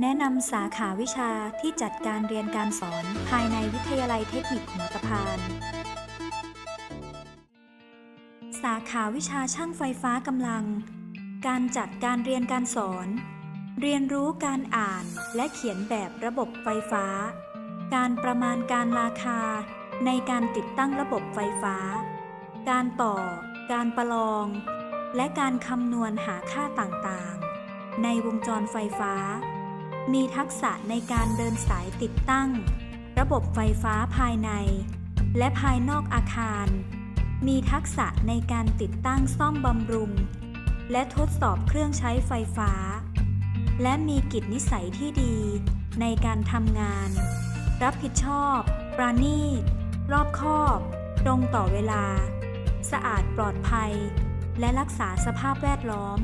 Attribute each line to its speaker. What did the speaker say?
Speaker 1: แนะนำสาขาวิชาที่จัดการเรียนการสอนภายในวิทยาลัยเทคนิคหัวตะพาน สาขาวิชาช่างไฟฟ้ากำลัง การจัดการเรียนการสอน เรียนรู้การอ่านและเขียนแบบระบบไฟฟ้า การประมาณการราคา ในการติดตั้งระบบไฟฟ้า การต่อ การประลอง และการคำนวณหาค่าต่างๆ ในวงจรไฟฟ้า มีทักษะในการเดินสายติดตั้ง ระบบไฟฟ้าภายใน และภายนอกอาคาร มีทักษะในการติดตั้งซ่อมบำรุง และทดสอบเครื่องใช้ไฟฟ้า และมีกิจนิสัยที่ดี ในการทำงาน รับผิดชอบ ปราณีต รอบคอบ ตรงต่อเวลา สะอาดปลอดภัย และรักษาสภาพแวดล้อม